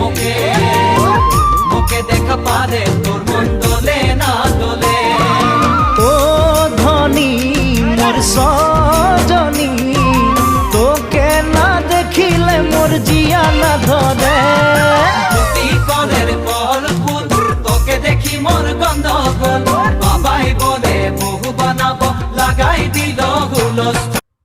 মোকে মোকে দেখা পারে তোর মন দোলে না দোলে। ও ধনী মোর সজনী তোকে না দেখিলে মোর জিয়া না ধরে। তোকে দেখি মোর গন্ধগোল। বাবাই বলে বহু বানাবো লাগাই দিল হুলস্থুল